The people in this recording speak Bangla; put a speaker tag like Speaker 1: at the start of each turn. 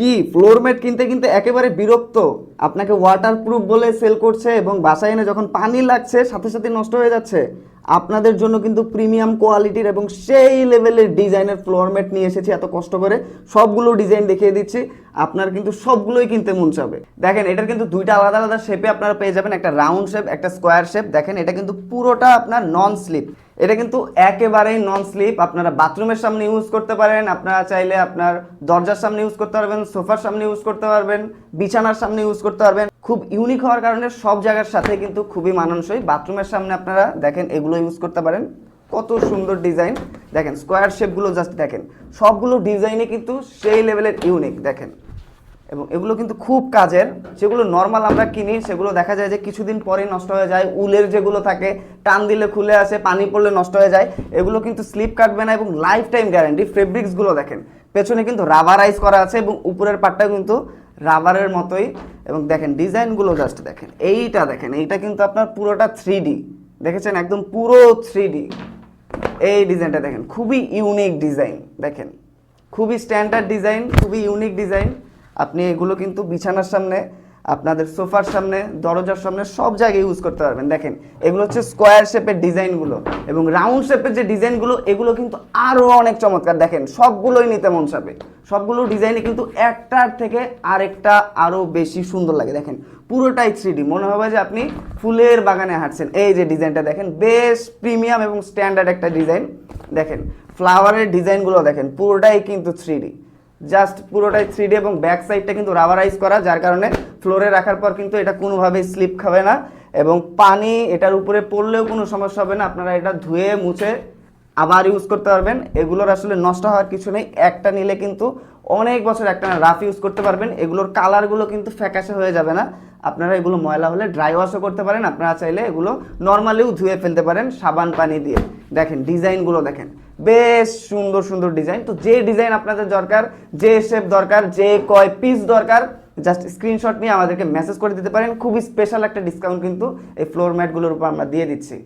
Speaker 1: কি? ফ্লোরমেট কিনতে কিনতে একেবারে বিরক্ত। আপনাকে ওয়াটারপ্রুফ বলে সেল করছে এবং বাসায় এনে যখন পানি লাগছে, সাথে সাথে নষ্ট হয়ে যাচ্ছে। আপনাদের জন্য কিন্তু প্রিমিয়াম কোয়ালিটির এবং সেই লেভেলের ডিজাইনের ফ্লোর ম্যাট নিয়ে এসেছি এত কষ্ট করে। সবগুলো ডিজাইন দেখিয়ে দিচ্ছি। আপনার কিন্তু সবগুলোই কিনতে মন চাবে। দেখেন, এটার কিন্তু দুইটা আলাদা আলাদা শেপে আপনারা পেয়ে যাবেন। একটা রাউন্ড শেপ একটা স্কোয়ার শেপ দেখেন, এটা কিন্তু পুরোটা আপনার নন স্লিপ এটা কিন্তু একেবারেই নন স্লিপ আপনারা বাথরুমের সামনে ইউজ করতে পারেন। আপনারা চাইলে আপনার দরজার সামনে ইউজ করতে পারবেন, সোফার সামনে ইউজ করতে পারবেন, বিছানার সামনে ইউজ করতে পারবেন। খুব ইউনিক হওয়ার কারণে সব জায়গার সাথে কিন্তু খুবই মানানসই। বাথরুমের সামনে আপনারা দেখেন, এগুলো ইউজ করতে পারেন। কত সুন্দর ডিজাইন দেখেন স্কোয়ার শেপগুলো জাস্ট দেখেন। সবগুলো ডিজাইনে কিন্তু সেই লেভেলের ইউনিক দেখেন। এবং এগুলো কিন্তু খুব কাজের। যেগুলো নর্মাল আমরা কিনি, সেগুলো দেখা যায় যে কিছুদিন পরে নষ্ট হয়ে যায়। উলের যেগুলো থাকে, টান দিলে খুলে আসে, পানি পড়লে নষ্ট হয়ে যায়। এগুলো কিন্তু স্লিপ কাটবে না এবং লাইফ টাইম গ্যারান্টি ফেব্রিক্সগুলো দেখেন। পেছনে কিন্তু রাবারাইজ করা আছে এবং উপরের পার্টটা কিন্তু রাবারের মতোই। এবং দেখেন ডিজাইনগুলো জাস্ট দেখেন। এইটা দেখেন, এইটা কিন্তু আপনার পুরোটা থ্রি দেখেছেন একদম পুরো থ্রি এই ডিজাইনটা দেখেন, খুবই ইউনিক ডিজাইন দেখেন। খুবই স্ট্যান্ডার্ড ডিজাইন খুবই ইউনিক ডিজাইন আপনি এগুলো কিন্তু বিছানার সামনে আপনাদের সোফার সামনে, দরজার সামনে সব জায়গায় ইউজ করতে পারবেন। দেখেন, এগুলো হচ্ছে স্কোয়ার শেপের ডিজাইনগুলো এবং রাউন্ড শেপের যে ডিজাইনগুলো এগুলো কিন্তু আরও অনেক চমৎকার। দেখেন, সবগুলোই নিতে মন চাবে। সবগুলো ডিজাইনে কিন্তু একটার থেকে আরেকটা আরও বেশি সুন্দর লাগে। দেখেন, পুরোটাই থ্রি মনে হবে যে আপনি ফুলের বাগানে হাঁটছেন। এই যে ডিজাইনটা দেখেন, বেশ প্রিমিয়াম এবং স্ট্যান্ডার্ড একটা ডিজাইন দেখেন ফ্লাওয়ারের ডিজাইনগুলো দেখেন, পুরোটাই কিন্তু থ্রি জাস্ট পুরোটাই থ্রি এবং ব্যাক সাইডটা কিন্তু রাবারাইজ করা, যার কারণে ফ্লোরে রাখার পর কিন্তু এটা কোনোভাবেই স্লিপ খাবে না এবং পানি এটার উপরে পড়লেও কোনো সমস্যা হবে না। আপনারা এটা ধুয়ে, মুছে আবার ইউজ করতে পারবেন। এগুলোর আসলে নষ্ট হওয়ার কিছু নেই। একটা নিলে কিন্তু অনেক বছর একটা রাফ ইউজ করতে পারবেন। এগুলোর কালারগুলো কিন্তু ফ্যাকাশে হয়ে যাবে না। আপনারা এগুলো ময়লা হলে ড্রাই ওয়াশও করতে পারেন। আপনারা চাইলে এগুলো নর্মালিও ধুয়ে ফেলতে পারেন সাবান, পানি দিয়ে। দেখেন ডিজাইনগুলো দেখেন। বেশ সুন্দর সুন্দর ডিজাইন তো যে ডিজাইন আপনাদের দরকার, যে শেপ দরকার, যে কয় পিস দরকার জাস্ট স্ক্রিনশট নিয়ে আমাদেরকে মেসেজ করে দিতে পারেন। খুবই স্পেশাল একটা ডিসকাউন্ট কিন্তু এই ফ্লোর ম্যাটগুলোর উপর আমরা দিয়ে দিচ্ছি।